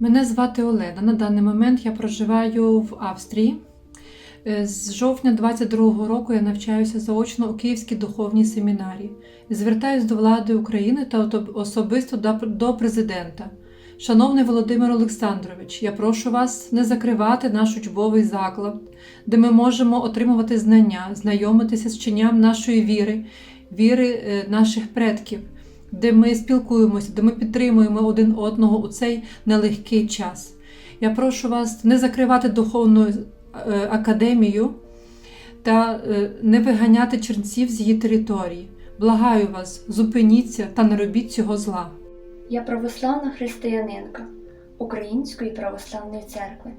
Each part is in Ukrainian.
Мене звати Олена. На даний момент я проживаю в Австрії. Е, З жовтня 22-го року я навчаюся заочно у Київській духовній семінарії. Звертаюсь до влади України та особисто до- президента. Шановний Володимир Олександрович, я прошу вас не закривати наш учбовий заклад, де ми можемо отримувати знання, знайомитися з вченням нашої віри, віри е, наших предків, де ми спілкуємося, де ми підтримуємо один одного у цей нелегкий час. Я прошу вас не закривати духовну е, академію та е, не виганяти чернців з її території. Благаю вас, зупиніться та не робіть цього зла. Я православна християнинка Української православної церкви.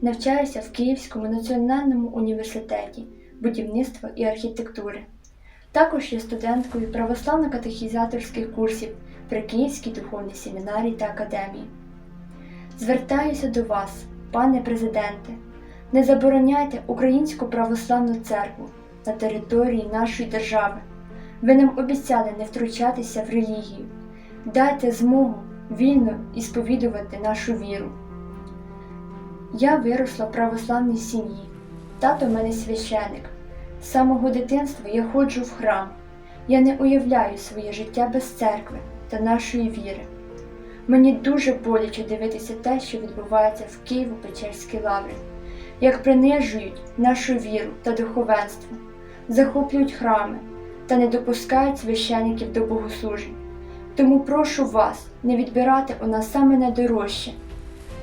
Навчаюся в Київському національному університеті будівництва і архітектури. Також є студенткою православно-катехізаторських курсів при Київській духовній семінарії та академії. Звертаюся до вас, пане президенте, не забороняйте Українську православну церкву на території нашої держави. Ви нам обіцяли не втручатися в релігію. Дайте змогу вільно і сповідувати нашу віру. Я виросла в православній сім'ї. Тато в мене священик. З самого дитинства я ходжу в храм. Я не уявляю своє життя без церкви та нашої віри. Мені дуже боляче дивитися те, що відбувається в Києво-Печерській лаврі, як принижують нашу віру та духовенство, захоплюють храми та не допускають священиків до богослужень. Тому прошу вас не відбирати у нас саме найдорожче.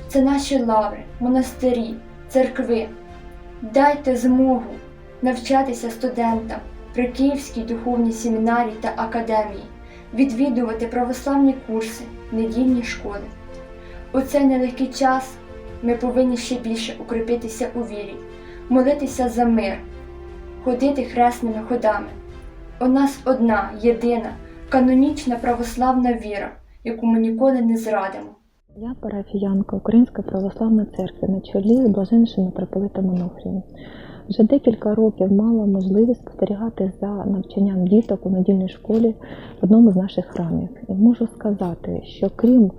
Це наші лаври, монастирі, церкви. Дайте змогу навчатися студентам при Київській духовній семінарії та академії, відвідувати православні курси, недільні школи. У цей нелегкий час ми повинні ще більше укріпитися у вірі, молитися за мир, ходити хресними ходами. У нас одна, єдина, канонічна православна віра, яку ми ніколи не зрадимо. Я парафіянка Української православної церкви на чолі з блаженнішим митрополитом Онуфрієм. Вже декілька років мала можливість спостерігати за навчанням діток у недільній школі в одному з наших храмів. І можу сказати, що крім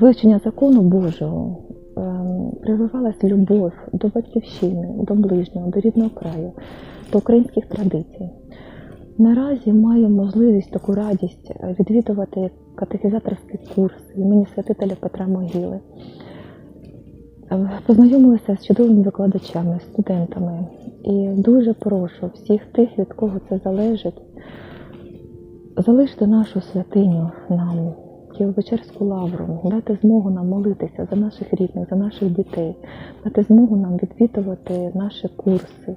вивчення закону Божого, ем, прививалась любов до батьківщини, до ближнього, до рідного краю, до українських традицій. Наразі маю можливість таку радість е, відвідувати катехізаторські курси імені святителя Петра Могили. Е, Познайомилася з чудовими викладачами, студентами. І дуже прошу всіх тих, від кого це залежить, залиште нашу святиню нам, Києво-Печерську лавру, дайте змогу нам молитися за наших рідних, за наших дітей, дайте змогу нам відвідувати наші курси,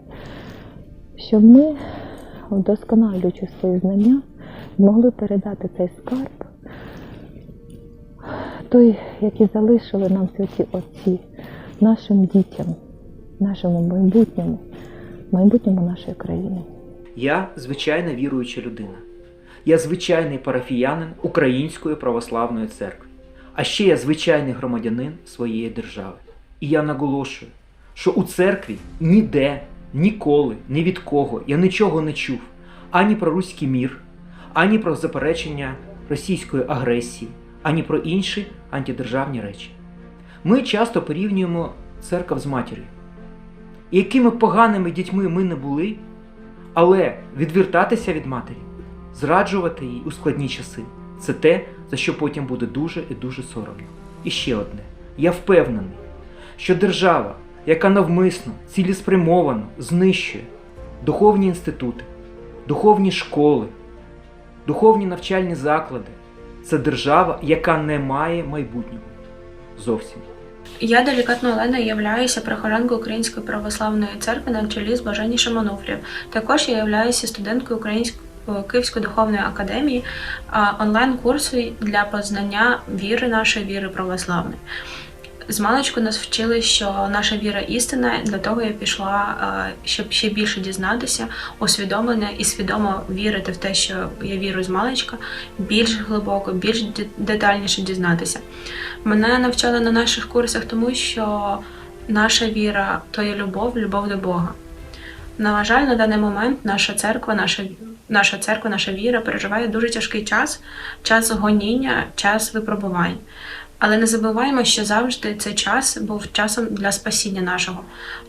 щоб ми, вдосконалюючи свої знання, змогли передати цей скарб, той, який залишили нам святі отці, нашим дітям, нашому майбутньому, майбутньому нашої країни. Я звичайна віруюча людина. Я звичайний парафіянин Української православної церкви. А ще я звичайний громадянин своєї держави. І я наголошую, що у церкві ніде, ніколи, ні від кого я нічого не чув ані про руський мір, ані про заперечення російської агресії, ані про інші антидержавні речі. Ми часто порівнюємо церков з матір'ю. І якими поганими дітьми ми не були, але відвертатися від матері, зраджувати її у складні часи це те, за що потім буде дуже і дуже соромно. І ще одне: я впевнений, що держава, яка навмисно, цілеспрямовано знищує духовні інститути, духовні школи, духовні навчальні заклади, це держава, яка не має майбутнього. Зовсім. Я делікатно Олена являюся прихожанкою Української православної церкви на чолі з блаженнішим Онуфрієм. Також я являюся студенткою Української Київської духовної академії онлайн-курсу для познання віри нашої віри православної. З маличку нас вчили, що наша віра істина. Для того я пішла, щоб ще більше дізнатися, усвідомлення і свідомо вірити в те, що я вірю з маличка, більш глибоко, більш детальніше дізнатися. Мене навчали на наших курсах, тому що наша віра то є любов, любов до Бога. На жаль, на даний момент наша церква, наша, наша церква, наша віра переживає дуже тяжкий час, час гоніння, час випробувань. Але не забуваємо, що завжди цей час був часом для спасіння нашого.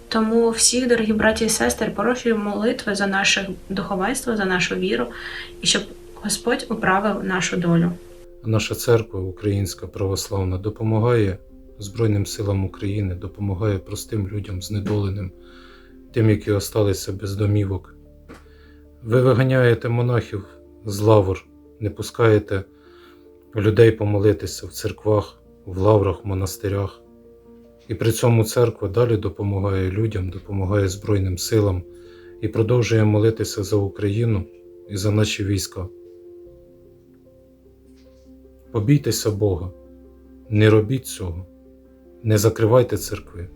Тому всі, дорогі браті і сестри, порушуємо молитви за наше духовенство, за нашу віру, і щоб Господь управив нашу долю. Наша церква Українська православна допомагає Збройним силам України, допомагає простим людям, знедоленим, тим, які осталися без домівок. Ви виганяєте монахів з лавр, не пускаєте людей помолитися в церквах, в лаврах, монастирях. І при цьому церква далі допомагає людям, допомагає Збройним силам і продовжує молитися за Україну і за наші війська. Побійтеся Бога, не робіть цього, не закривайте церкви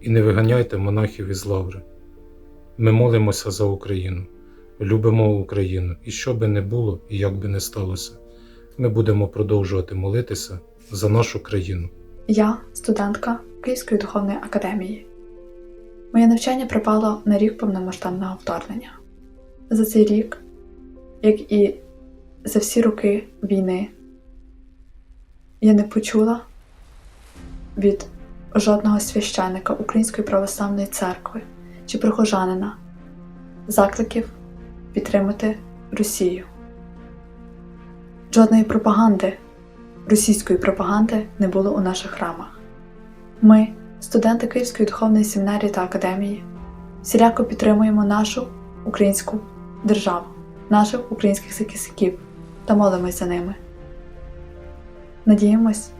і не виганяйте монахів із лаври. Ми молимося за Україну, любимо Україну, і що би не було, і як би не сталося, ми будемо продовжувати молитися за нашу країну. Я студентка Київської духовної академії. Моє навчання припало на рік повномасштабного вторгнення. За цей рік, як і за всі роки війни, я не почула від жодного священника Української православної церкви чи прихожанина закликів підтримати Росію. Жодної пропаганди, російської пропаганди не було у наших храмах. Ми, студенти Київської духовної семінарії та академії, всіляко підтримуємо нашу українську державу, наших українських захисників та молимось за ними. Надіємось,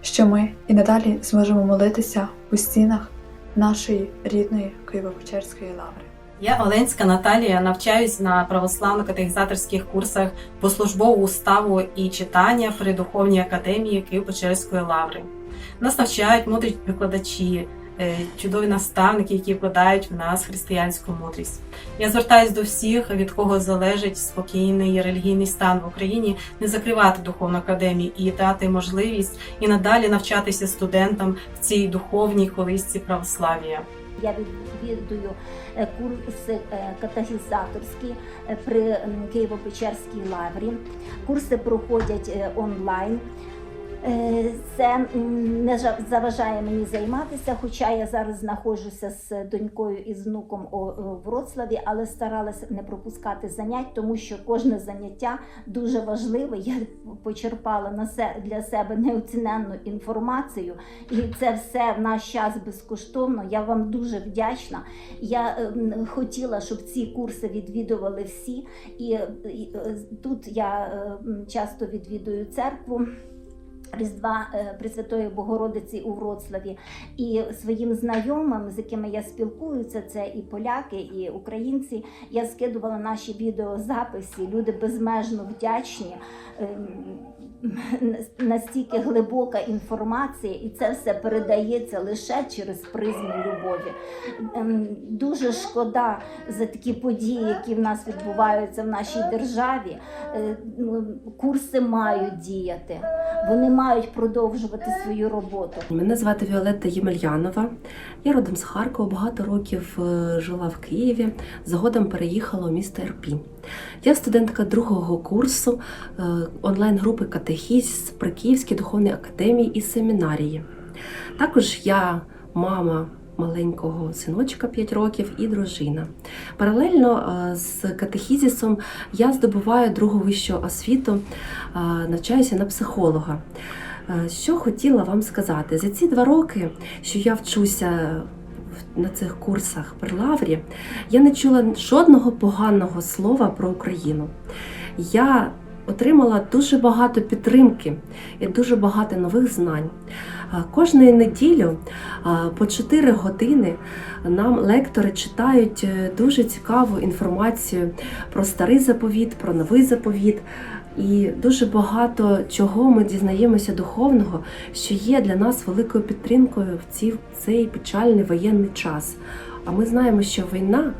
що ми і надалі зможемо молитися у стінах нашої рідної Києво-Печерської лаври. Я Оленська Наталія, навчаюсь на православно-катехізаторських курсах по службову уставу і читання при Духовній академії Києво-Печерської лаври. Нас навчають мудрі викладачі, е, чудові наставники, які вкладають в нас християнську мудрість. Я звертаюсь до всіх, від кого залежить спокійний релігійний стан в Україні, не закривати духовну академію і дати можливість і надалі навчатися студентам в цій духовній колисці православ'я. Я відвідую е, курси катагізаторські е, при Києво-Печерській лаврі. Курси проходять е, онлайн. Е, Це не жа- заважає мені займатися, хоча я зараз знаходжуся з донькою і з внуком у Вроцлаві, але старалася не пропускати занять, тому що кожне заняття дуже важливе. Я почерпала для себе неоціненну інформацію, і це все в наш час безкоштовно. Я вам дуже вдячна. Я ем, хотіла, щоб ці курси відвідували всі, і, е, тут я е, часто відвідую церкву. Різдва е, Пресвятої Богородиці у Вроцлаві і своїм знайомим, з якими я спілкуюся, це і поляки, і українці. Я скидувала наші відеозаписи. Люди безмежно вдячні. Настільки глибока інформація, і це все передається лише через призму любові. Ем, Дуже шкода за такі події, які в нас відбуваються в нашій державі. Е, ну, Курси мають діяти, вони мають продовжувати свою роботу. Мене звати Віолетта Ємельянова. Я родом з Харкова, багато років е, жила в Києві, згодом переїхала у місто Ірпінь. Я студентка другого курсу е, онлайн-групи Катехізіс при Київській духовній академії і семінарії. Також я мама маленького синочка 5 років і дружина. Паралельно е, з катехізісом я здобуваю другу вищу освіту, е, навчаюся на психолога. Що хотіла вам сказати? За ці два роки, що я вчуся на цих курсах при Лаврі, я не чула жодного поганого слова про Україну. Я отримала дуже багато підтримки і дуже багато нових знань. Кожної неділю по 4 години нам лектори читають е, дуже цікаву інформацію про старий заповіт, про новий заповіт. І дуже багато чого ми дізнаємося духовного, що є для нас великою підтримкою в ці, цей печальний воєнний час. А ми знаємо, що війна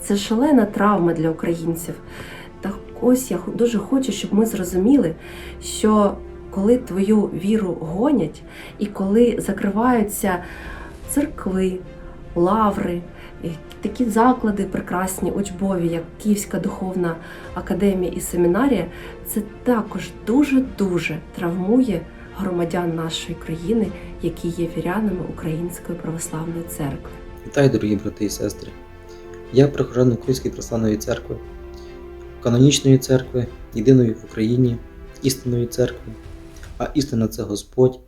це шалена травма для українців. Так ось я дуже хочу, щоб ми зрозуміли, що коли твою віру гонять, і коли закриваються церкви, лаври, такі заклади прекрасні, учбові, як Київська духовна академія і семінарія, це також дуже-дуже травмує громадян нашої країни, які є вірянами Української православної церкви. Вітаю, дорогі брати і сестри! Я прихожан Української православної церкви, канонічної церкви, єдиної в Україні, істинної церкви. А істина це Господь.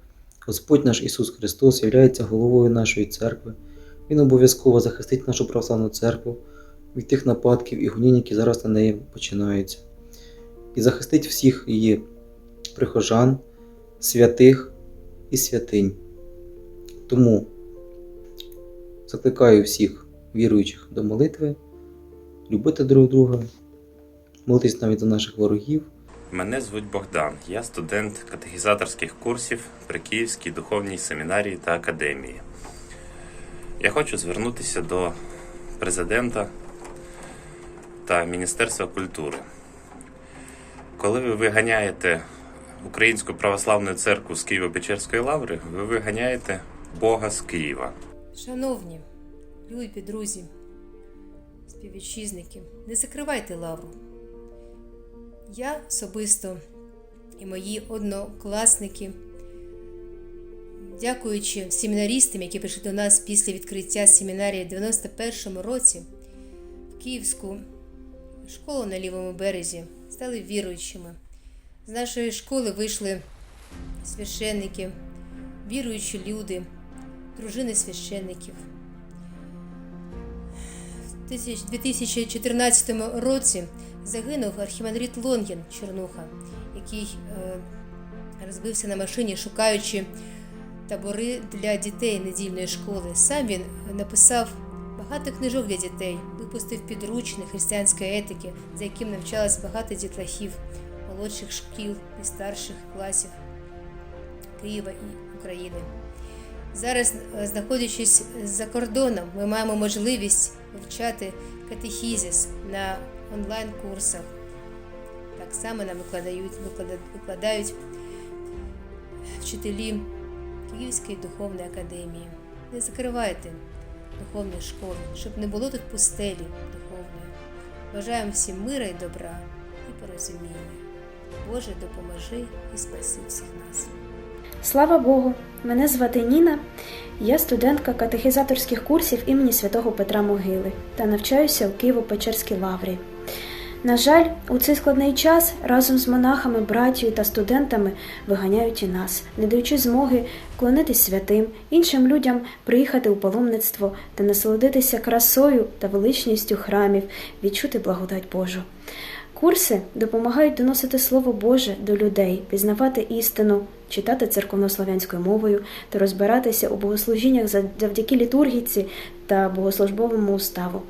Господь наш Ісус Христос являється головою нашої церкви. Він обов'язково захистить нашу православну церкву від тих нападків і гонінь, які зараз на неї починаються, і захистить всіх її прихожан, святих і святинь. Тому Закликаю всіх віруючих до молитви, любити друг друга, молитись навіть за наших ворогів. Мене звуть Богдан. Я студент катехізаторських курсів при Київській духовній семінарії та академії. Я хочу звернутися до президента та Міністерства культури. Коли ви виганяєте Українську православну церкву з Києво-Печерської лаври, ви виганяєте Бога з Києва. Шановні, любі друзі, співвітчизники, не закривайте лавру. Я особисто і мої однокласники, дякуючи семінарістам, які прийшли до нас після відкриття семінарії в 91-му році в Київську школу на лівому березі, стали віруючими. З нашої школи вийшли священники, віруючі люди дружини священників. В 2014 році загинув архімандрит Лонгін Чернуха, який е, розбився на машині, шукаючи табори для дітей недільної школи. Сам він написав багато книжок для дітей, випустив підручник християнської етики, за яким навчалось багато дітлахів молодших шкіл і старших класів Києва і України. Зараз, е, знаходячись за кордоном, ми маємо можливість вивчати катехізис на онлайн-курсах. Так само нам викладають, викладають вчителі Київської духовної академії. Не закривайте духовні школи, щоб не було тут пустелі духовної. Бажаємо всім мира і добра і порозуміння. Боже, допоможи і спаси всіх нас. Слава Богу! Мене звати Ніна, я студентка катехізаторських курсів імені святого Петра Могили та навчаюся у Києво-Печерській лаврі. На жаль, у цей складний час разом з монахами, братією та студентами виганяють і нас, не даючи змоги клонитись святим, іншим людям приїхати у паломництво та насолодитися красою та величністю храмів, відчути благодать Божу. Курси допомагають доносити Слово Боже до людей, пізнавати істину, читати церковнослов'янською мовою та розбиратися у богослужіннях завдяки літургіці та богослужбовому уставу.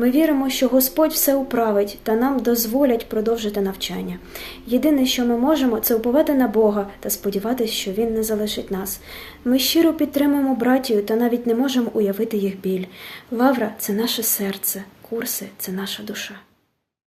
Ми віримо, що Господь все управить та нам дозволять продовжити навчання. Єдине, що ми можемо, це уповати на Бога та сподіватися, що Він не залишить нас. Ми щиро підтримуємо братію та навіть не можемо уявити їх біль. Лавра це наше серце, курси це наша душа.